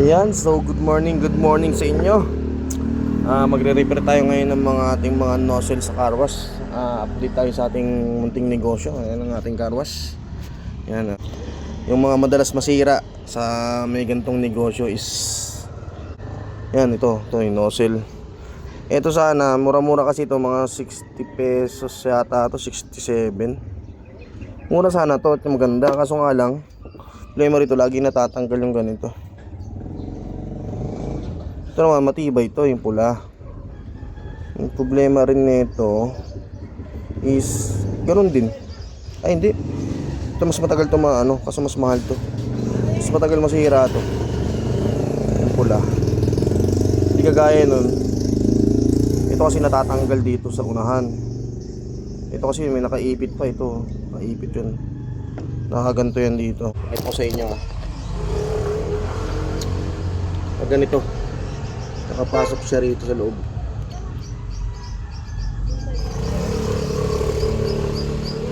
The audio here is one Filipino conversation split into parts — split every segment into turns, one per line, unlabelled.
Ayan, so good morning, good morning sa inyo. Ah, magre-repair tayo ngayon ng mga ating mga nozzle sa car wash. Ah, update tayo sa ating munting negosyo. Ayan ang ating car wash. Ayan. ah. Yung mga madalas masira sa may gantong negosyo is Yan ito, ito yung nozzle. Ito sana, mura-mura kasi ito, mga 60 pesos yata ito, 67. Mura sana to at maganda, kaso nga lang, problema rito, lagi natatanggal yung ganito. Ito naman, matibay to, yung pula. Yung problema rin nito is, ganun din. Ay, hindi. Ito mas matagal to ma, ano, kaso mas mahal to. Mas matagal masira to. Yung pula. Hindi kagaya nun. Ito kasi natatanggal dito sa unahan. Ito kasi may nakaipit pa ito. Nakaipit yun. Nakaganto yan dito. Ito sa inyo. ah. Pag ganito. Nakapasok siya rito sa loob.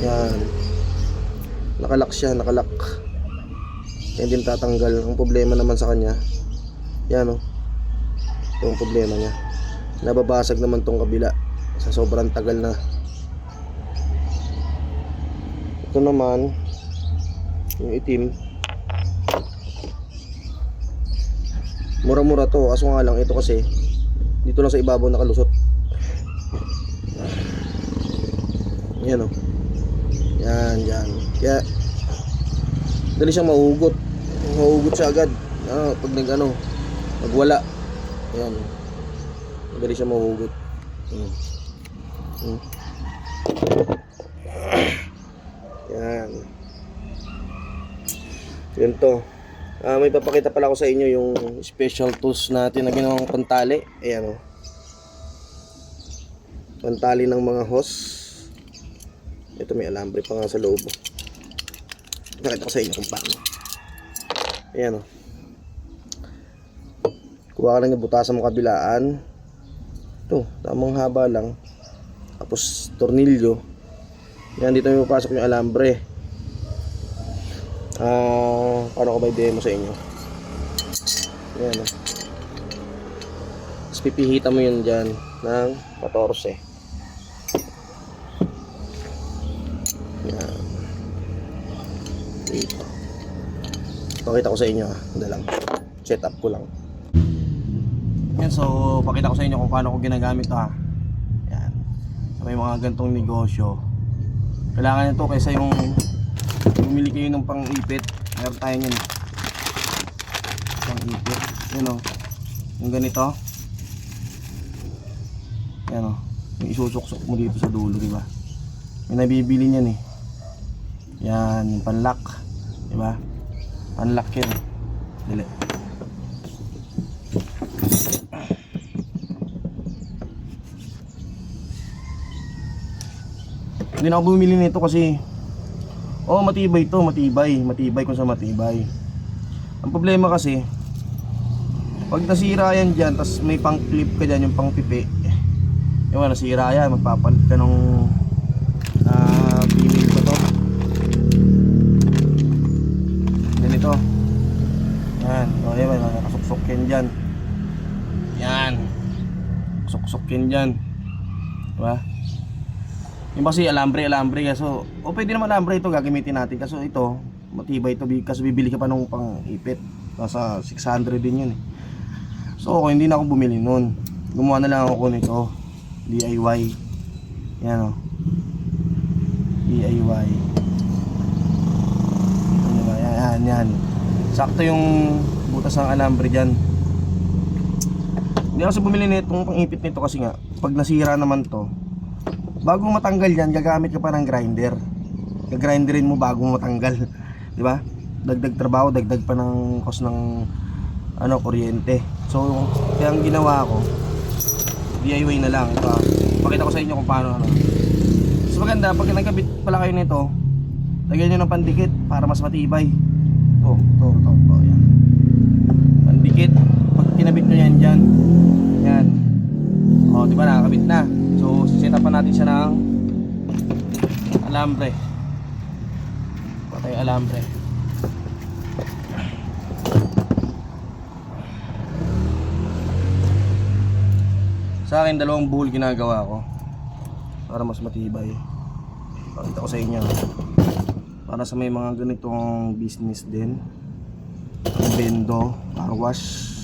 Yan. Nakalak siya, nakalak. Yan din tatanggal. Ang problema naman sa kanya. Yan oh. Ito ang problema niya. Nababasag naman tong kabila sa sobrang tagal na. Ito naman yung itim. Mura-mura to, aso nga lang ito kasi dito lang sa ibabaw nakalusot. Yan oh. Yan, yan. Kaya dali siyang mahugot. Mahugot siya agad. Ah, pag nag ano, magwala. Yan. Dali siya mahugot. Hmm. Hmm. Yan. Yun to. Ah, may papakita pala ako sa inyo yung special tools natin na ginawang pantali. Ayan o. Pantali ng mga hose. Ito may alambre pa nga sa loob. oh. Pakita ko sa inyo kung paano. Ayan o. Kuha ka lang yung butasan mo kabilaan. Ito, tamang haba lang. Tapos tornilyo. Yan dito may papasok yung alambre. Ah, paano ko ba i-demo sa inyo? Ayan o. Tapos pipihita mo yun dyan ng 14. Yan. Dito. Pakita ko sa inyo ha. Hindi lang. Set up ko lang. Yan, so pakita ko sa inyo kung paano ko ginagamit ito ha. Yan. May mga gantong negosyo. Kailangan nito kaysa yung bumili kayo ng pang-ipit. Meron tayo niyan. Pang-ipit. Yan o. Yung ganito. Yan o. Yung isusuksok mo dito sa dulo, di ba? May nabibili niyan eh. Yan, yung panlock. Di ba? Panlock yan. Dili. Hindi na ako bumili nito kasi Oh, matibay to, matibay, matibay kung sa matibay. Ang problema kasi pag nasira yan diyan, tas may pang clip ka diyan yung pang pipi. Yung ano, nasira yan, magpapalit ka ng ah pinil ko to. Ganito. Yan, oh, yan, yan, nakasuksok yan diyan. Yan. Suksok yan diyan. Diba? Yung kasi alambre, alambre kaso o pwede naman alambre ito gagamitin natin kaso ito matibay ito kaso bibili ka pa nung pang ipit nasa 600 din yun eh. So ako hindi na ako bumili nun. Gumawa na lang ako nito DIY. Yan o. DIY. Ano ba? Yan, yan. Sakto yung butas ng alambre dyan. Hindi ako sa bumili nitong pang ipit nito kasi nga pag nasira naman to bago matanggal yan, gagamit ka pa ng grinder. Gagrinderin mo bago matanggal. Di ba? Dagdag trabaho, dagdag pa ng cost ng ano, kuryente. So, kaya ang ginawa ko, DIY na lang. Ito, ah. pakita ko sa inyo kung paano. Ano. So, maganda, pag nagkabit pala kayo nito, lagyan nyo ng pandikit para mas matibay. Ito, ito, ito, ito. Yan. Pandikit. Pag kinabit nyo yan dyan, yan. O, di ba nakakabit na. So, set up natin siya ng alambre. Patay alambre. Sa akin, dalawang bull ginagawa ko. Para mas matibay. Pakita ko sa inyo. Para sa may mga ganitong business din. Bendo, car wash.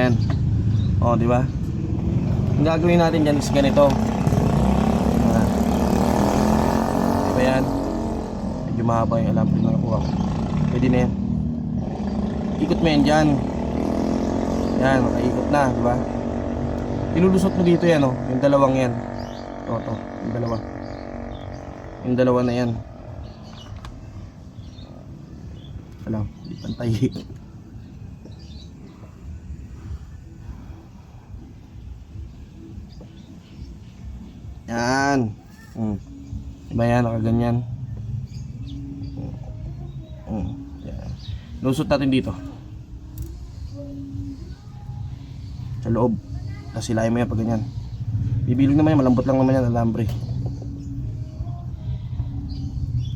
Yan. O, di ba? Ang gagawin natin dyan is ganito. Ah. Di ba yan? Medyo mahaba yung alam din nakuha ko. Pwede na yan. Ikot mo yan dyan. Yan, makaikot na, di ba? Ilulusot mo dito yan, oh. Yung dalawang yan. Ito, ito. Yung dalawa. Yung dalawa na yan. Alam, di pantay. Yan. Hmm. Diba yan, nakaganyan. Hmm. Yan. Lusot natin dito. Sa loob. Tapos silayin mo yan pag ganyan. Bibilog naman yan, malambot lang naman yan, alambre.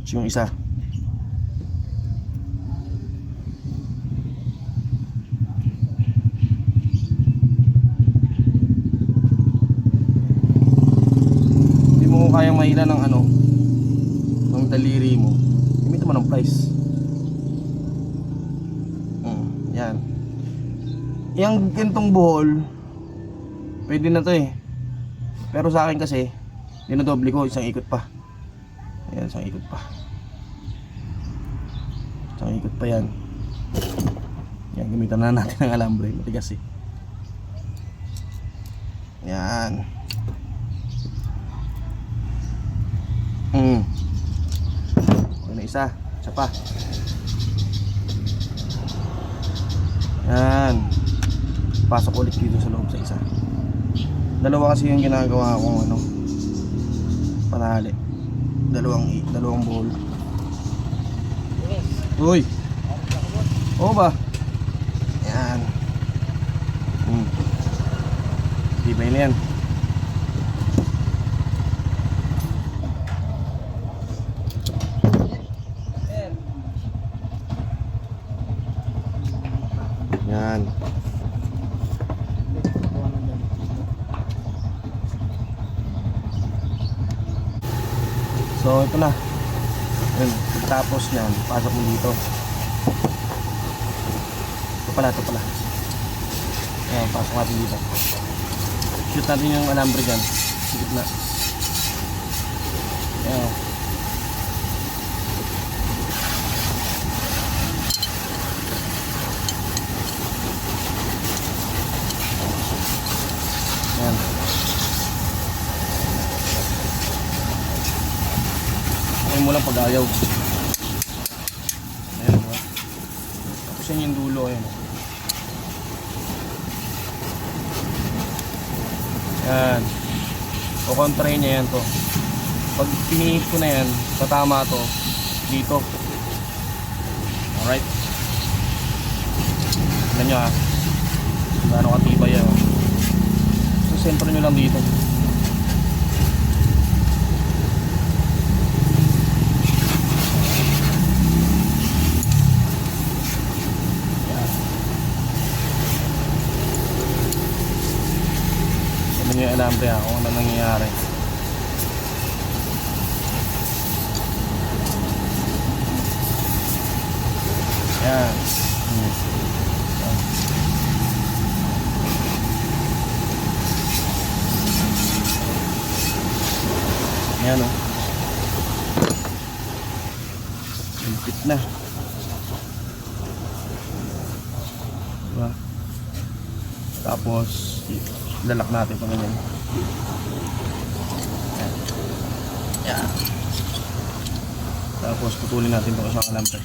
Tapos yung isa. Hindi mahila ng ano, ng daliri mo. Gamitin mo ng price. Mm, yan. Yung gantong buhol, pwede na to eh. Pero sa akin kasi, dinodoble ko, isang ikot pa. Ayan, isang ikot pa. Isang ikot pa yan. Yan, gamitan na natin ng alambre. Matigas eh. Yan. Hmm. Okay isa. Isa pa. Yan. Pasok ulit dito sa loob sa isa. Dalawa kasi yung ginagawa kong ano. Panali. Dalawang dalawang bowl. Uy. Oo ba? Yan. Hmm. Na yan. Yan. So ito na. Yun, tapos yan, pasok mo dito. Ito pala, ito pala. Ayan, pasok natin dito. Shoot natin yung alambre dyan. Sa gitna. Ayan. Ayan. Ayaw. Ayan, diba? Tapos yan yung dulo, ayan. Yan. O kontrahin niya yan to. Pag pinihit ko na yan, tatama to dito. Alright. Tignan nyo ha. Kung Gaano katibay yan. oh. So, sentro nyo lang dito. Ha, kung ano nangyayari. Yan. Yan. O. Impit na. Diba? Tapos, lalak natin pa ganyan. Yan. Yan. Tapos, putulin natin itong isang alambre.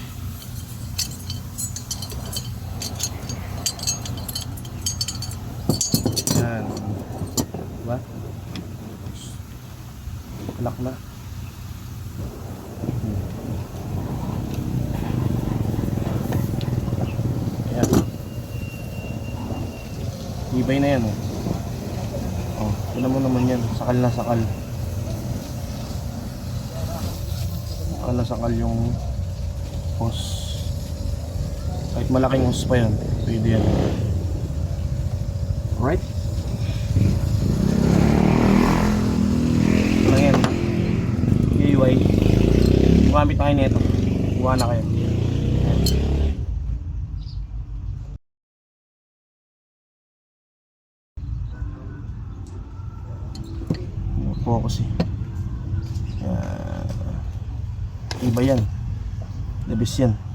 Yan. Diba? Alak na. Ayan. Ibay na yan oh. Tignan mo naman yan. Sakal na sakal. Sakal na sakal yung hose. Kahit malaking hose pa yan, pwede yan. Alright? Ito lang yan. UUI. Gumamit na kayo nito. Kuha na kayo. Focus eh. Ayan. Iba yan. Best yan.